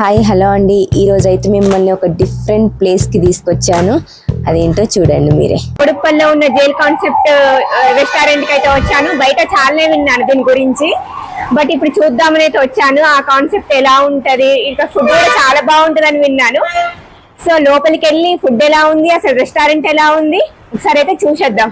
Hi hello అండి. ఈరోజు అయితే మిమ్మల్ని ఒక డిఫరెంట్ ప్లేస్కి తీసుకొచ్చాను. అదేంటో చూడండి మీరే. ఉడుప్పల్లో ఉన్న జైల్ కాన్సెప్ట్ రెస్టారెంట్కి అయితే వచ్చాను. బయట చాలానే విన్నాను దీని గురించి. బట్ ఇప్పుడు చూద్దామని అయితే వచ్చాను. ఆ కాన్సెప్ట్ ఎలా ఉంటది? ఇంకా ఫుడ్ కూడా చాలా బాగుంటుంది అని విన్నాను. సో లోపలికి వెళ్ళి ఫుడ్ ఎలా ఉంది? అసలు రెస్టారెంట్ ఎలా ఉంది? ఒకసారి అయితే చూసేద్దాం.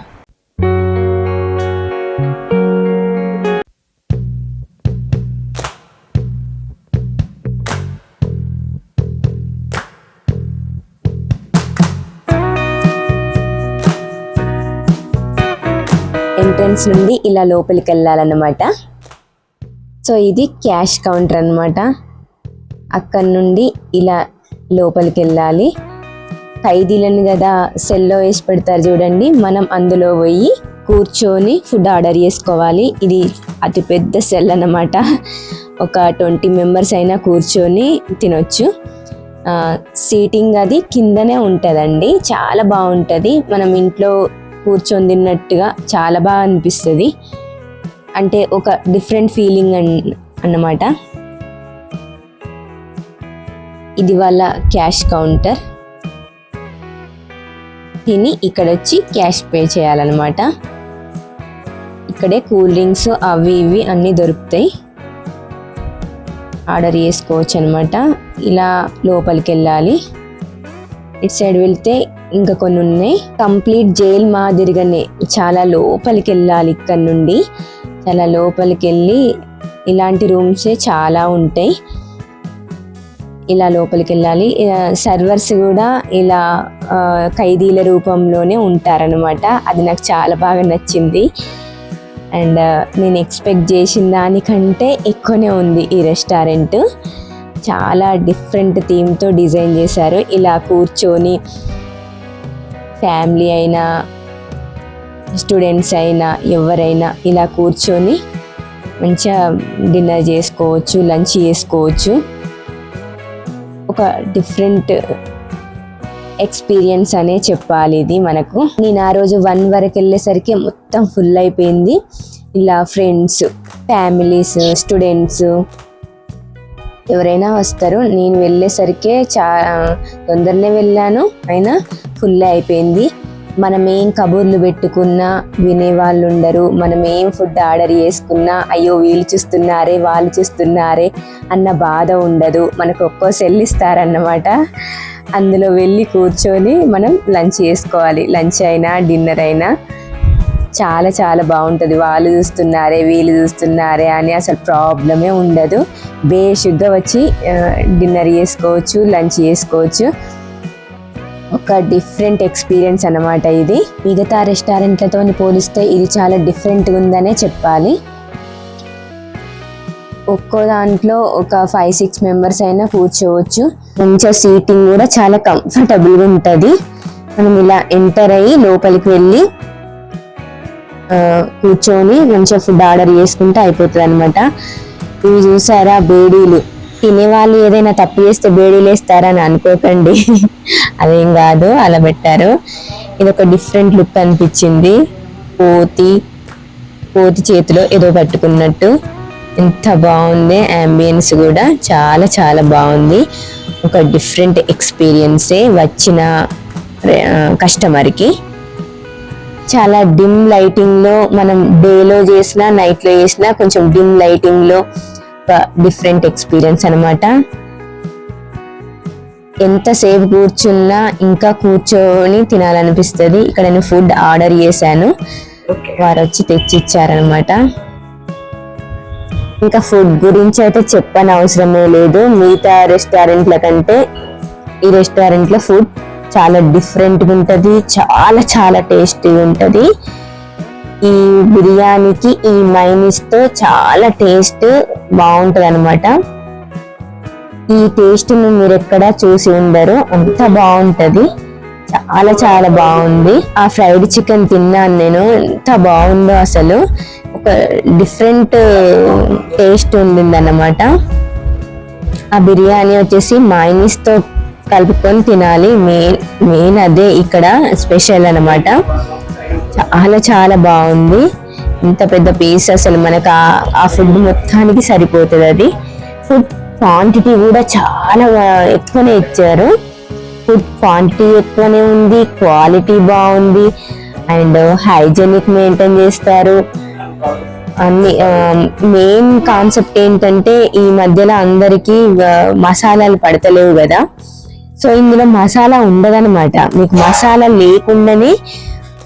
ఎంట్రన్స్ నుండి ఇలా లోపలికి వెళ్ళాలన్నమాట సో ఇది క్యాష్ కౌంటర్ అన్నమాట. అక్కడ నుండి ఇలా లోపలికి వెళ్ళాలి ఖైదీలను కదా సెల్లో వేసి పెడతారు చూడండి. మనం అందులో పోయి కూర్చొని ఫుడ్ ఆర్డర్ చేసుకోవాలి. ఇది అతి పెద్ద సెల్ అన్నమాట. ఒక ట్వంటీ మెంబర్స్ అయినా కూర్చొని తినొచ్చు. సీటింగ్ అది కిందనే ఉంటుందండి. చాలా బాగుంటుంది. మనం ఇంట్లో కూర్చొని తిన్నట్టుగా చాలా బాగా అనిపిస్తుంది. అంటే ఒక డిఫరెంట్ ఫీలింగ్ అన్ అన్నమాట. ఇది వాళ్ళ క్యాష్ కౌంటర్. తిని ఇక్కడ వచ్చి క్యాష్ పే చేయాలన్నమాట. ఇక్కడే కూల్ డ్రింక్స్ అవి ఇవి అన్నీ దొరుకుతాయి. ఆర్డర్ చేసుకోవచ్చు అనమాట ఇలా లోపలికి వెళ్ళాలి ఇటు సైడ్ వెళ్తే ఇంకా కొన్ని ఉన్నాయి. కంప్లీట్ జైల్ మాదిరిగానే చాలా లోపలికి వెళ్ళాలి ఇక్కడ నుండి. చాలా లోపలికి వెళ్ళి ఇలాంటి రూమ్సే చాలా ఉంటాయి. ఇలా లోపలికి వెళ్ళాలి. సర్వర్స్ కూడా ఇలా ఖైదీల రూపంలోనే ఉంటారనమాట అది నాకు చాలా బాగా నచ్చింది. అండ్ నేను ఎక్స్పెక్ట్ చేసిన దానికంటే ఎక్కువనే ఉంది ఈ రెస్టారెంట్. చాలా డిఫరెంట్ థీమ్తో డిజైన్ చేశారు. ఇలా కూర్చొని ఫ్యామిలీ అయినా స్టూడెంట్స్ అయినా ఎవరైనా ఇలా కూర్చొని మంచిగా డిన్నర్ చేసుకోవచ్చు లంచ్ చేసుకోవచ్చు. ఒక డిఫరెంట్ ఎక్స్పీరియన్స్ అనే చెప్పాలి ఇది మనకు. నేను ఆ రోజు వన్ వరకు వెళ్ళేసరికి మొత్తం ఫుల్ అయిపోయింది. ఇలా ఫ్రెండ్స్ ఫ్యామిలీస్ స్టూడెంట్స్ ఎవరైనా వస్తారు. నేను వెళ్ళేసరికే చా తొందరనే వెళ్ళాను. అయినా ఫుల్ అయిపోయింది. మనం ఏం కబుర్లు పెట్టుకున్నా వినేవాళ్ళు ఉండరు. మనం ఏం ఫుడ్ ఆర్డర్ చేసుకున్నా అయ్యో వీళ్ళు చూస్తున్నారే వాళ్ళు చూస్తున్నారే అన్న బాధ ఉండదు. మనకు ఒక్కో సెల్ ఇస్తారన్నమాట. అందులో వెళ్ళి కూర్చొని మనం లంచ్ చేసుకోవాలి. లంచ్ అయినా డిన్నర్ అయినా. చాలా చాలా బాగుంటుంది. వాళ్ళు చూస్తున్నారే వీళ్ళు చూస్తున్నారే అని అసలు ప్రాబ్లమే ఉండదు. బేషుగ్గా వచ్చి డిన్నర్ చేసుకోవచ్చు లంచ్ చేసుకోవచ్చు. ఒక డిఫరెంట్ ఎక్స్పీరియన్స్ అన్నమాట ఇది. మిగతా రెస్టారెంట్లతో పోలిస్తే ఇది చాలా డిఫరెంట్గా ఉందనే చెప్పాలి. ఒక్కో దాంట్లో ఒక ఫైవ్ సిక్స్ మెంబర్స్ అయినా కూర్చోవచ్చు. మంచిగా సీటింగ్ కూడా చాలా కంఫర్టబుల్గా ఉంటుంది. మనం ఇలా ఎంటర్ అయ్యి లోపలికి వెళ్ళి కూర్చొని మంచిగా ఫుడ్ ఆర్డర్ చేసుకుంటే అయిపోతుంది అనమాట ఇవి చూసారా బేడీలు. తినేవాళ్ళు ఏదైనా తప్పు చేస్తే బేడీలు వేస్తారని అనుకోకండి. అదేం కాదు అలా పెట్టారు. ఇది ఒక డిఫరెంట్ లుక్ అనిపించింది. పోతి పోతి చేతిలో ఏదో పట్టుకున్నట్టు. ఎంత బాగుంది అంబియన్స్ కూడా. చాలా చాలా బాగుంది. ఒక డిఫరెంట్ ఎక్స్పీరియన్సే వచ్చిన కస్టమర్కి చాలా డిమ్ లైటింగ్లో మనం డేలో చేసినా నైట్లో చేసినా కొంచెం డిమ్ లైటింగ్లో డిఫరెంట్ ఎక్స్పీరియన్స్ అన్నమాట. ఎంతసేపు కూర్చున్నా ఇంకా కూర్చొని తినాలనిపిస్తుంది. ఇక్కడ నేను ఫుడ్ ఆర్డర్ చేశాను. వారు వచ్చి తెచ్చి ఇచ్చారనమాట ఇంకా ఫుడ్ గురించి అయితే చెప్పని అవసరమే లేదు. మిగతా రెస్టారెంట్ల కంటే ఈ రెస్టారెంట్లో ఫుడ్ చాలా డిఫరెంట్ ఉంటుంది చాలా చాలా టేస్టీగా ఉంటుంది. ఈ బిర్యానీకి ఈ మైనీస్తో చాలా టేస్ట్ బాగుంటుంది అనమాట ఈ టేస్ట్ను మీరు ఎక్కడ చూసి ఉండరు అంత బాగుంటుంది. చాలా చాలా బాగుంది. ఆ ఫ్రైడ్ చికెన్ తిన్నాను నేను ఎంత బాగుందో అసలు. ఒక డిఫరెంట్ టేస్ట్ ఉండిందన్నమాట. ఆ బిర్యానీ వచ్చేసి మైనీస్తో కలుపుకొని తినాలి. మెయిన్ మెయిన్ అదే ఇక్కడ స్పెషల్ అనమాట చాలా చాలా బాగుంది. ఇంత పెద్ద పీస్ అసలు మనకు ఆ- ఫుడ్ మొత్తానికి సరిపోతుంది అది. ఫుడ్ క్వాంటిటీ కూడా చాలా ఎక్కువనే ఇచ్చారు. ఫుడ్ క్వాంటిటీ ఎక్కువనే ఉంది క్వాలిటీ బాగుంది. అండ్ హైజెనిక్ మెయింటైన్ చేస్తారు. అన్ని మెయిన్ కాన్సెప్ట్ ఏంటంటే ఈ మధ్యలో అందరికీ మసాలాలు పడతలేవు కదా. సో ఇందులో మసాలా ఉండదనమాట మీకు మసాలా లేకుండానే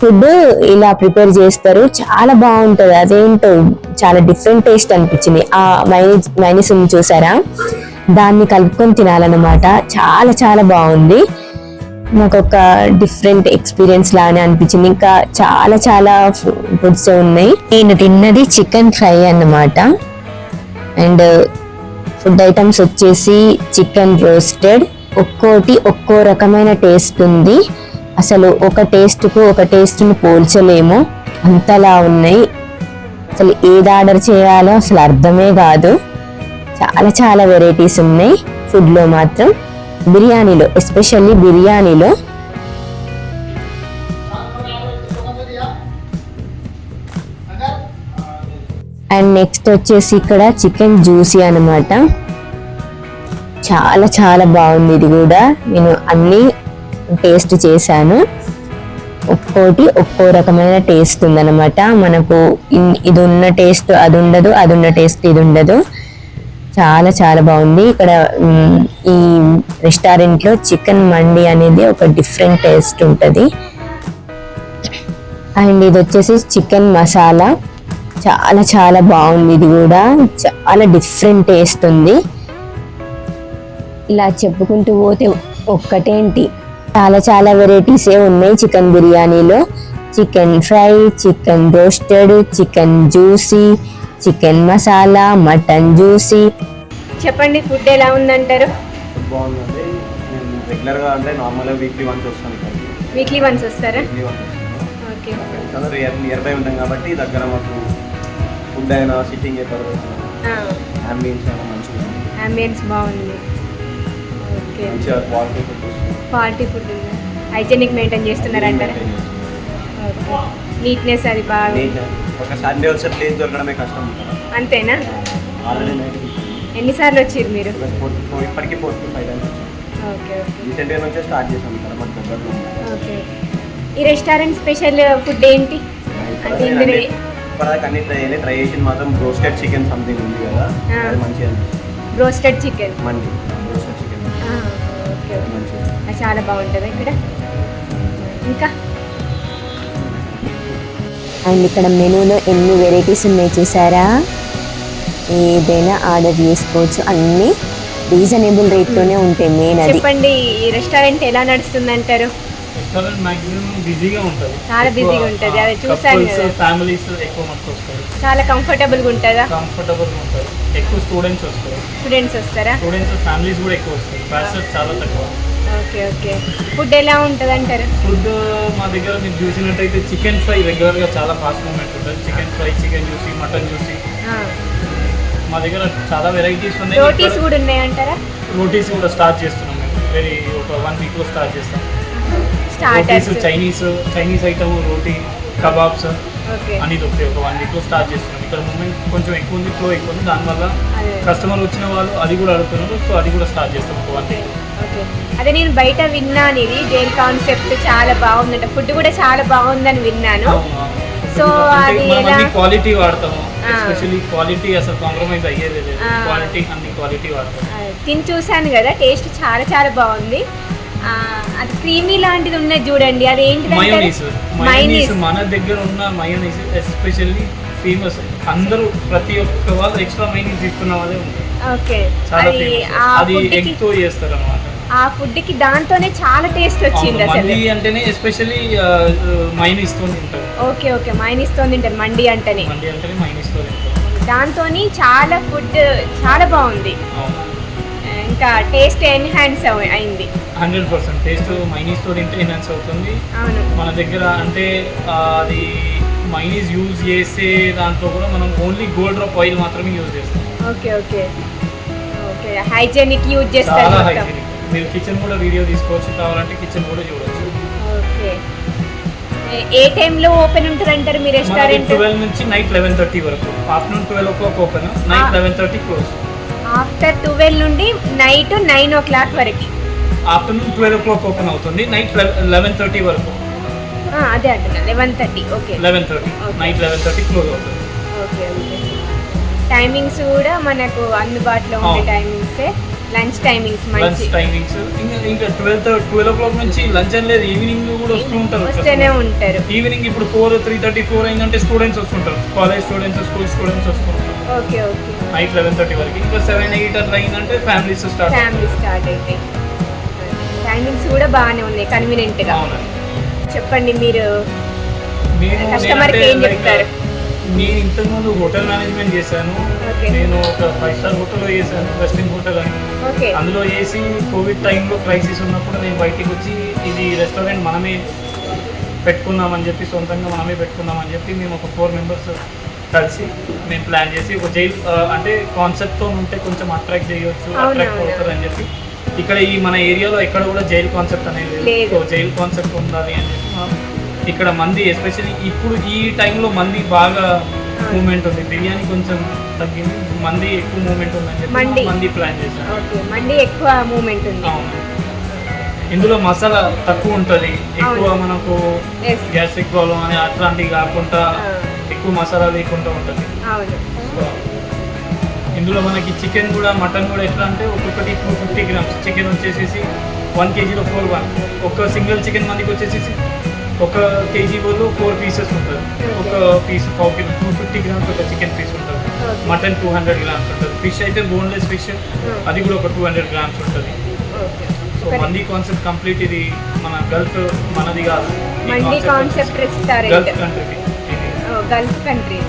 ఫుడ్ ఇలా ప్రిపేర్ చేస్తారు. చాలా బాగుంటుంది. అదేంటో చాలా డిఫరెంట్ టేస్ట్ అనిపించింది. ఆ మైనస్ మైనస్ ఉంది చూసారా? దాన్ని కలుపుకొని తినాలన్నమాట. చాలా చాలా బాగుంది. నాకు ఒక డిఫరెంట్ ఎక్స్పీరియన్స్ లానే అనిపించింది. ఇంకా చాలా చాలా ఫుడ్స్ ఉన్నాయి. నేను తిన్నది చికెన్ ఫ్రై అన్నమాట. అండ్ ఫుడ్ ఐటమ్స్ వచ్చేసి చికెన్ రోస్టెడ్ ఒక్కోటి ఒక్కో రకమైన టేస్ట్ ఉంది. అసలు ఒక టేస్ట్కు ఒక టేస్ట్ని పోల్చలేము. అంతలా ఉన్నాయి. అసలు ఏది ఆర్డర్ చేయాలో అసలు అర్థమే కాదు. చాలా చాలా వెరైటీస్ ఉన్నాయి ఫుడ్లో మాత్రం. బిర్యానీలో ఎస్పెషల్లీ బిర్యానీలో. అండ్ నెక్స్ట్ వచ్చేసి ఇక్కడ చికెన్ జ్యూసీ అనమాట చాలా చాలా బాగుంది. ఇది కూడా నేను అన్ని టేస్ట్ చేశాను. ఒక్కోటి ఒక్కో రకమైన టేస్ట్ ఉందన్నమాట. మనకు ఇన్- ఇది ఉన్న టేస్ట్ అది ఉండదు అది ఉన్న టేస్ట్ ఇది ఉండదు చాలా చాలా బాగుంది. ఇక్కడ ఈ రెస్టారెంట్లో చికెన్ మండి అనేది ఒక డిఫరెంట్ టేస్ట్ ఉంటుంది. అండ్ ఇది వచ్చేసి చికెన్ మసాలా. చాలా చాలా బాగుంది. ఇది కూడా చాలా డిఫరెంట్ టేస్ట్ ఉంది. ఇలా చెప్పుకుంటూ పోతే ఒక్కటేంటి? చాలా చాలా వెరైటీస్ ఏ ఉన్నాయి చికెన్ బిర్యానీలో. Chicken fry chicken roasted chicken juicy chicken masala mutton juicy. చెప్పండి ఫుడ్ ఎలా ఉందంటారు? ఫుడ్ బాగుందండి. నేను రెగ్యులర్గా అంటే నార్మల్గా వీక్లీ వన్స్ వస్తాను ఇక్కడికి వీక్లీ వన్స్ వస్తారా? వీక్లీ వన్స్ వస్తాను. ఓకే. అందరూ నియర్ బై ఉంటాం కాబట్టి దగ్గర మాకు ఫుడ్ అయినా సిట్టింగ్ ఎక్కడ అంబియన్స్ అయినా మంచిగా ఉంది అంబియన్స్ బాగుంది. ఓకే. క్వాలిటీ ఫుడ్ ఉంది. హైజెనిక్ మెయింటైన్ చేస్తున్నారంటారా ఓకే. నీట్నెస్ అది బాగా. ఒక సండే వచ్చే ప్లేస్ దొరకడమే కష్టం. అంతేనా? ఎన్నిసార్లు వచ్చారు మీరు? ఫోర్ ఫోర్ ఇప్పటికీ ఫోర్ టు ఫైవ్ టైమ్స్ వచ్చాం. Okay okay. రీసెంట్గా నుంచే స్టార్ట్ చేసాం ఇక్కడ మాకు దగ్గరలో ఉంది. ఓకే. ఈ రెస్టారెంట్ స్పెషల్ ఫుడ్ ఏంటి? అంటే ఇందులో ఇప్పటిదాకా అన్ని ట్రై చేసి మాత్రం రోస్టెడ్ చికెన్ సంథింగ్ ఉంది కదా. అది మంచిగా అనిపిస్తుంది. రోస్టెడ్ చికెన్ చికెన్ అది చాలా బాగుంటుంది. ఇక్కడ? ఇంకా? అండ్ ఇక్కడ మెనూలో ఎన్ని వెరైటీస్ ఉన్నాయి చూసారా? ఏదైనా ఆర్డర్ చేసుకోవచ్చు. అన్ని రీజనబుల్ రేట్లోనే ఉంటాయి మెయిన్ అది. చెప్పండి ఈ రెస్టారెంట్ ఎలా నడుస్తుంది అంటారు ఉంటుంది. చాలా బిజీగా ఉంటది. అది చూశాను కదా. ఫ్యామిలీస్ ఎక్కువ మంది వస్తారు. చాలా కంఫర్టబుల్గా ఉంటుందా? కంఫర్టబుల్గా ఉంటారు ఎక్కువ స్టూడెంట్స్ వస్తారు. స్టూడెంట్స్ వస్తారా? స్టూడెంట్స్ ఫ్యామిలీస్ కూడా ఎక్కువ వస్తారు. బ్యాచిలర్స్ చాలా తక్కువ. Okay okay. ఫుడ్ ఎలా ఉంటుంది అంటారు ఫుడ్ మా దగ్గర మీరు చూసినట్టయితే చికెన్ ఫ్రై రెగ్యులర్గా చాలా ఫాస్ట్ మూమెంట్ ఉంటుంది. Chicken fry chicken juicy mutton juicy మా దగ్గర చాలా వెరైటీస్ ఉన్నాయి. రోటీస్ కూడా ఉన్నాయంటారా? రోటీస్ కూడా స్టార్ట్ చేస్తున్నాం మేము. వెరీ ఒక వన్ వీక్లో స్టార్ట్ చేస్తాం. స్టార్టర్స్ చైనీస్ చైనీస్ ఐటమ్ రోటీ కబాబ్స్ ఓకే అని దొరుకుతాయి. ఒక వన్ వీక్లో స్టార్ట్ చేస్తున్నాం. ఇక్కడ మూమెంట్ కొంచెం ఎక్కువ ఉంది ఫ్లో ఎక్కువ ఉంది. దానివల్ల కస్టమర్ వచ్చిన వాళ్ళు అది కూడా అడుగుతున్నారు. సో అది కూడా స్టార్ట్ చేస్తాం ఒక వన్ అదే నేను బయట విన్నాను ఇది దేని కాన్సెప్ట్ చాలా బాగుందంట. ఫుడ్ కూడా చాలా బాగుందని విన్నాను. సో అది ఎలా? క్వాలిటీ వాడతాము. ఎస్పెషల్లీ క్వాలిటీ అసలు కాంప్రమైజ్ అయ్యేది లేదు. క్వాలిటీ అన్ని క్వాలిటీ వాడతాం. ఆ, తిని చూశాను కదా. టేస్ట్ చాలా చాలా బాగుంది. అది క్రీమీ లాంటిది ఉన్నది చూడండి. అది మయోనీస్ మైనీస్ మన దగ్గర ఉన్న మయోనీస్ ఎస్పెషల్లీ ఫేమస్ అందరూ ప్రతి ఒక్క వాళ్ళు ఎక్స్ట్రా మైనీస్ తీసుకున్న వాళ్ళే ఉంటారు. ఓకే. అది ఎగ్తో చేస్తారు అనమాట ఆ ఫుడ్కి దాంతోనే చాలా టేస్ట్ వచ్చింది అసలు. మండి అంటేనే ఎస్పెషల్లీ మైనీస్తో తింటారు. Okay okay. మైనీస్తో తింటారు మండి అంటేనే. మండి అంటేనే మైనీస్తో తింటారు. దాంతోని చాలా ఫుడ్ చాలా బాగుంది. ఇంకా టేస్ట్ ఎన్హాన్స్ అయింది. హండ్రెడ్ పర్సెంట్ టేస్ట్ మైనీస్తో తింటే ఎన్హాన్స్ అవుతుంది. మన దగ్గర అంటే అది మైనీస్ యూజ్ చేసే దాంట్లో కూడా మనం ఓన్లీ గోల్డ్ డ్రాప్ ఆయిల్ మాత్రమే యూజ్ చేస్తాం. Okay okay. Okay hygienic use చేస్తారు చాలా హైజీనిక్. మీరు కిచెన్ కూడా వీడియో తీసుకోవచ్చు కావాలంటే కిచెన్ కూడా చూడొచ్చు. ఓకే. ఏ- టైంలో ఓపెన్ ఉంటుంది అంటారు మీ రెస్టారెంట్? ట్వెల్వ్ నుంచి నైట్ లెవెన్ థర్టీ వరకు. Afternoon twelve o'clock open night eleven thirty close. After twelve నుండి నైట్ నైన్ ఓ క్లాక్ వరకు. Afternoon twelve o'clock open అవుతుంది. నైట్ లెవెన్ థర్టీ వరకు. అదే అంటున్నా. Eleven thirty. Okay. Eleven thirty. Night eleven thirty close అవుతుంది. Okay okay. Timings కూడా మనకు అందుబాటులో ఉండే. టైమింగ్సే. Lunch timings lunch timings. ఇంకా ఇంకా ట్వెల్వ్ ట్వెల్వ్ ఓ క్లాక్ నుంచి లంచ్ అని లేదు. ఈవినింగ్ కూడా వస్తూ ఉంటారు వస్తూనే ఉంటారు. ఈవినింగ్ ఇప్పుడు ఫోర్ త్రీ థర్టీ ఫోర్ అయిందంటే స్టూడెంట్స్ వస్తుంటారు. కాలేజ్ స్టూడెంట్స్ స్కూల్ స్టూడెంట్స్ వస్తుంటారు okay okay. Night eleven thirty వరకు. ఇంకా సెవెన్ ఎయిట్ అట్లా అయిందంటే ఫ్యామిలీస్ స్టార్ట్ ఫ్యామిలీ స్టార్ట్ అయితే టైమింగ్స్ కూడా బాగానే ఉన్నాయి కన్వీనియంట్గా చెప్పండి మీరు నేను Customer కి నేనంటే ఏం చెప్తారు? నేను ఇంతకుముందు హోటల్ మేనేజ్మెంట్ చేశాను. నేను ఒక ఫైవ్ స్టార్ హోటల్లో చేశాను వెస్టిన్ హోటల్ అని అందులో చేసి కోవిడ్ టైంలో క్రైసిస్ ఉన్నప్పుడు నేను బయటికి వచ్చి ఇది రెస్టారెంట్ మనమే పెట్టుకుందామని చెప్పి సొంతంగా మనమే పెట్టుకుందామని చెప్పి మేము ఒక ఫోర్ మెంబర్స్ కలిసి మేము ప్లాన్ చేసి ఒక జైల్ అంటే కాన్సెప్ట్తో ఉంటే కొంచెం అట్రాక్ట్ అవును, అట్రాక్ట్. అవుతారు అని చెప్పి ఇక్కడ ఈ మన ఏరియాలో ఎక్కడ కూడా జైల్ కాన్సెప్ట్ అనేది లేదు. లేదు. సో జైల్ కాన్సెప్ట్ ఉండాలి అని. చెప్పి ఇక్కడ మంది ఎస్పెషల్లీ ఇప్పుడు ఈ టైంలో మంది బాగా మూమెంట్ ఉంది. బిర్యానీ కొంచెం తగ్గింది. మంది ఎక్కువ మూమెంట్ ఉందని మంది ప్లాన్ చేశాం ఓకే మండి ఎక్కువ మూమెంట్ ఉంది. ఇందులో మసాలా తక్కువ ఉంటుంది. ఎక్కువ. మనకు గ్యాస్ట్రిక్ ప్రాబ్లం అని అట్లాంటివి కాకుండా. ఎక్కువ మసాలా లేకుండా ఉంటుంది. ఇందులో మనకి చికెన్ కూడా మటన్ కూడా ఎట్లా అంటే ఒక్కొక్కటి టూ ఫిఫ్టీ గ్రామ్స్ చికెన్ వచ్చేసేసి వన్ కేజీలో ఫోర్ వన్ ఒక సింగిల్ చికెన్ మనకి వచ్చేసేసి ఒక కేజీ బదులు ఫోర్ పీసెస్ ఉంటుంది. ఒక పీస్ పావు కిలో టూ ఫిఫ్టీ గ్రామ్స్ ఒక చికెన్ పీస్ ఉంటుంది. మటన్ టూ హండ్రెడ్ గ్రామ్స్ ఉంటుంది. ఫిష్ అయితే బోన్లెస్ ఫిష్ అది కూడా ఒక టూ హండ్రెడ్ గ్రామ్స్ ఉంటుంది. సో మంది కాన్సెప్ట్ కంప్లీట్ ఇది మన గల్ఫ్ మనది కాదు. గల్ఫ్ కంట్రీ గల్ఫ్ కంట్రీ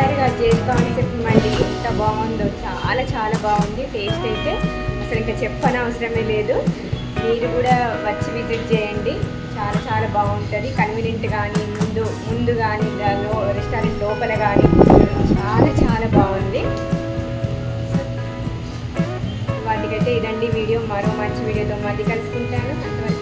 ఒక్కసారిగా జైల్ కాన్సెప్ట్ మళ్ళీ ఎంత బాగుందో. చాలా చాలా బాగుంది టేస్ట్ అయితే. అసలు ఇంకా చెప్పనవసరమే లేదు. మీరు కూడా వచ్చి విజిట్ చేయండి. చాలా చాలా బాగుంటుంది. కన్వీనియంట్ కానీ ముందు ముందు కానీ దానిలో రెస్టారెంట్ లోపల కానీ చాలా చాలా బాగుంది. వాటికైతే ఇదండి వీడియో. మరో మంచి వీడియోతో మళ్ళీ కలుసుకుంటాను. అంతవరకు